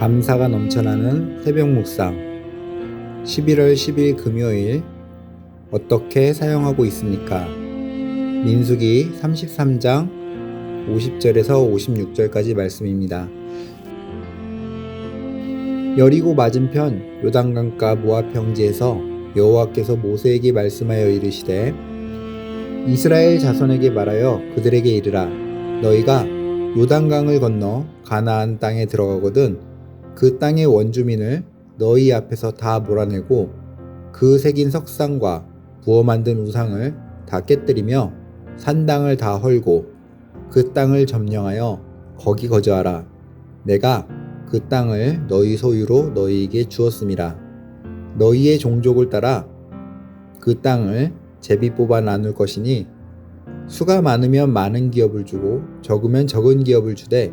감사가 넘쳐나는 새벽 묵상 11월 10일 금요일 어떻게 사용하고 있습니까? 민수기 33장 50절에서 56절까지 말씀입니다. 여리고 맞은편 요단강가 모압 평지에서 여호와께서 모세에게 말씀하여 이르시되 이스라엘 자손에게 말하여 그들에게 이르라 너희가 요단강을 건너 가나안 땅에 들어가거든 그 땅의 원주민을 너희 앞에서 다 몰아내고 그 새긴 석상과 부어 만든 우상을 다 깨뜨리며 산당을 다 헐고 그 땅을 점령하여 거기 거주하라. 내가 그 땅을 너희 소유로 너희에게 주었음이라. 너희의 종족을 따라 그 땅을 제비 뽑아 나눌 것이니 수가 많으면 많은 기업을 주고 적으면 적은 기업을 주되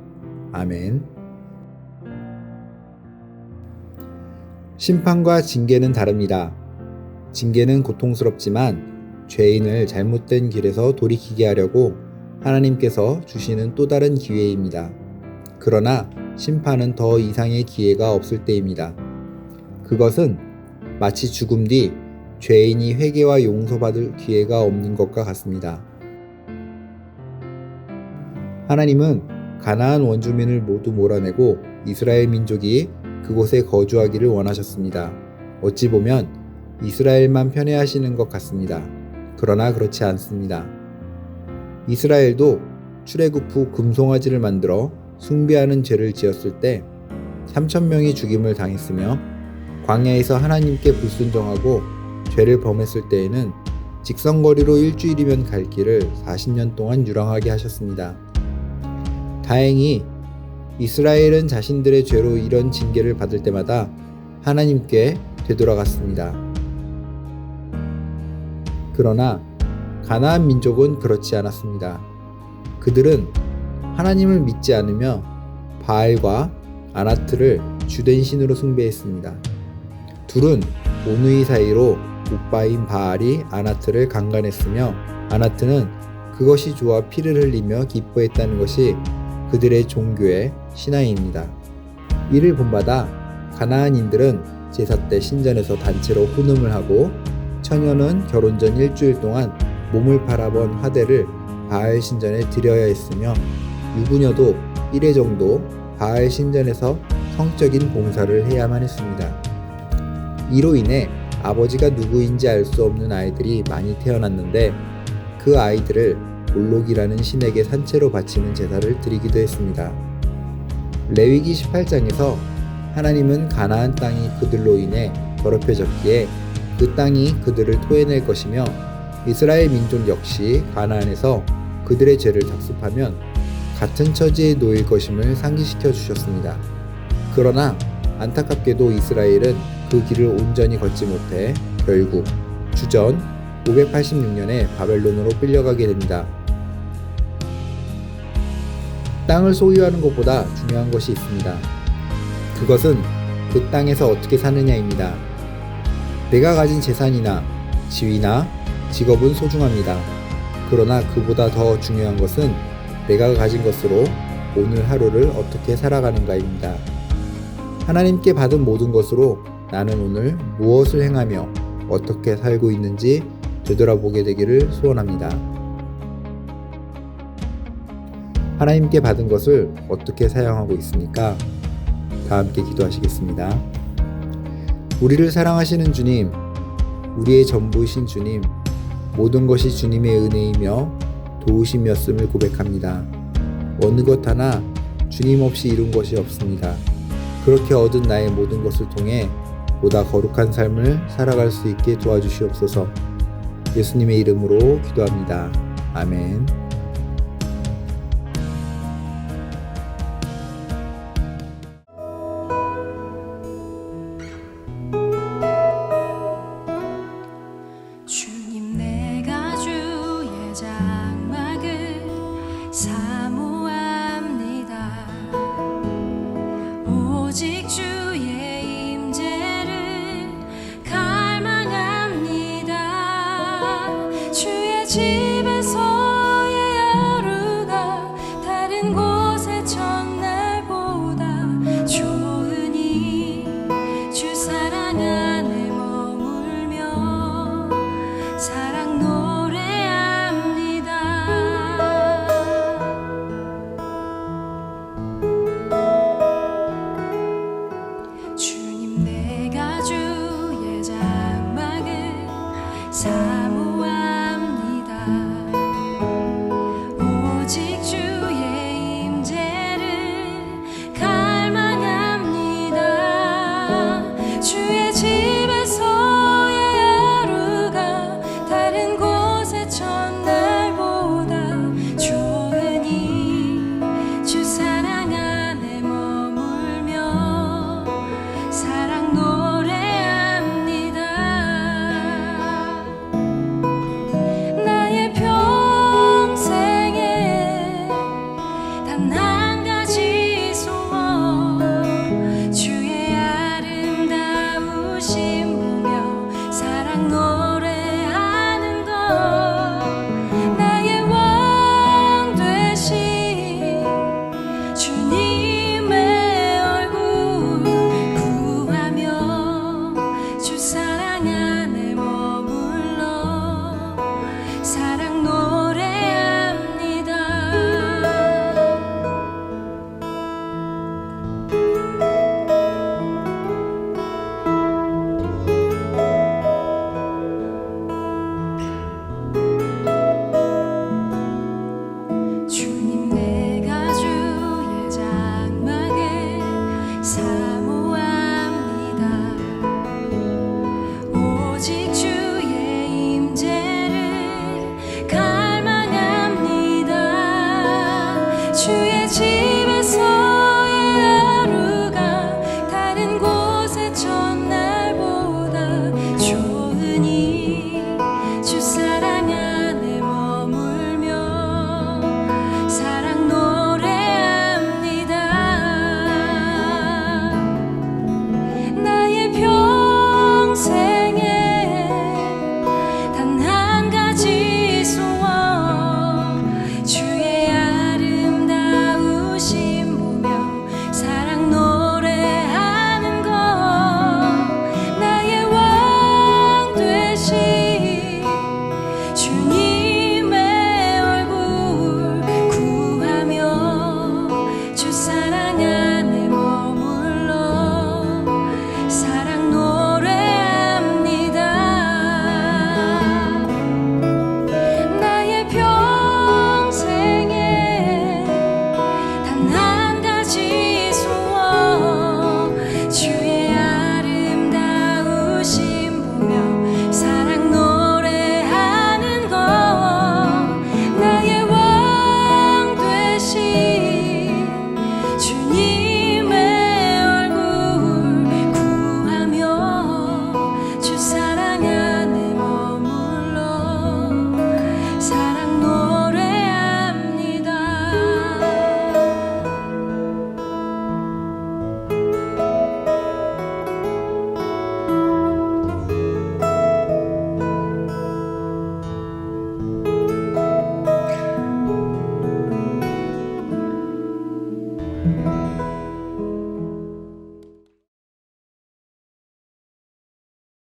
아멘. 심판과 징계는 다릅니다. 징계는 고통스럽지만 죄인을 잘못된 길에서 돌이키게 하려고 하나님께서 주시는 또 다른 기회입니다. 그러나 심판은 더 이상의 기회가 없을 때입니다. 그것은 마치 죽음 뒤 죄인이 회개와 용서받을 기회가 없는 것과 같습니다. 하나님은 가나안 원주민을 모두 몰아내고 이스라엘 민족이 그곳에 거주하기를 원하셨습니다. 어찌 보면 이스라엘만 편애하시는 것 같습니다. 그러나 그렇지 않습니다. 이스라엘도 출애굽 후 금송아지를 만들어 숭배하는 죄를 지었을 때 3천 명이 죽임을 당했으며 광야에서 하나님께 불순종하고 죄를 범했을 때에는 직선거리로 일주일이면 갈 길을 40년 동안 유랑하게 하셨습니다. 다행히 이스라엘은 자신들의 죄로 이런 징계를 받을 때마다 하나님께 되돌아갔습니다. 그러나 가나안 민족은 그렇지 않았습니다. 그들은 하나님을 믿지 않으며 바알과 아나트를 주된 신으로 숭배했습니다. 둘은 오누이 사이로 오빠인 바알이 아나트를 강간했으며 아나트는 그것이 좋아 피를 흘리며 기뻐했다는 것이 그들의 종교의 신앙입니다. 이를 본받아 가나안인들은 제사 때 신전에서 단체로 혼음을 하고 처녀는 결혼 전 일주일 동안 몸을 팔아본 화대를 바알 신전에 드려야 했으며 유부녀도 1회 정도 바알 신전에서 성적인 봉사를 해야만 했습니다. 이로 인해 아버지가 누구인지 알 수 없는 아이들이 많이 태어났는데 그 아이들을 몰록이라는 신에게 산채로 바치는 제사를 드리기도 했습니다. 레위기 18장에서 하나님은 가나안 땅이 그들로 인해 더럽혀졌기에 그 땅이 그들을 토해낼 것이며 이스라엘 민족 역시 가나안에서 그들의 죄를 답습하면 같은 처지에 놓일 것임을 상기시켜 주셨습니다. 그러나 안타깝게도 이스라엘은 그 길을 온전히 걷지 못해 결국 주전 586년에 바벨론으로 끌려가게 됩니다. 땅을 소유하는 것보다 중요한 것이 있습니다. 그것은 그 땅에서 어떻게 사느냐입니다. 내가 가진 재산이나 지위나 직업은 소중합니다. 그러나 그보다 더 중요한 것은 내가 가진 것으로 오늘 하루를 어떻게 살아가는가입니다. 하나님께 받은 모든 것으로 나는 오늘 무엇을 행하며 어떻게 살고 있는지 되돌아보게 되기를 소원합니다. 하나님께 받은 것을 어떻게 사용하고 있습니까? 다 함께 기도하시겠습니다. 우리를 사랑하시는 주님, 우리의 전부이신 주님, 모든 것이 주님의 은혜이며 도우심이었음을 고백합니다. 어느 것 하나 주님 없이 이룬 것이 없습니다. 그렇게 얻은 나의 모든 것을 통해 보다 거룩한 삶을 살아갈 수 있게 도와주시옵소서. 예수님의 이름으로 기도합니다. 아멘. 오직 주 사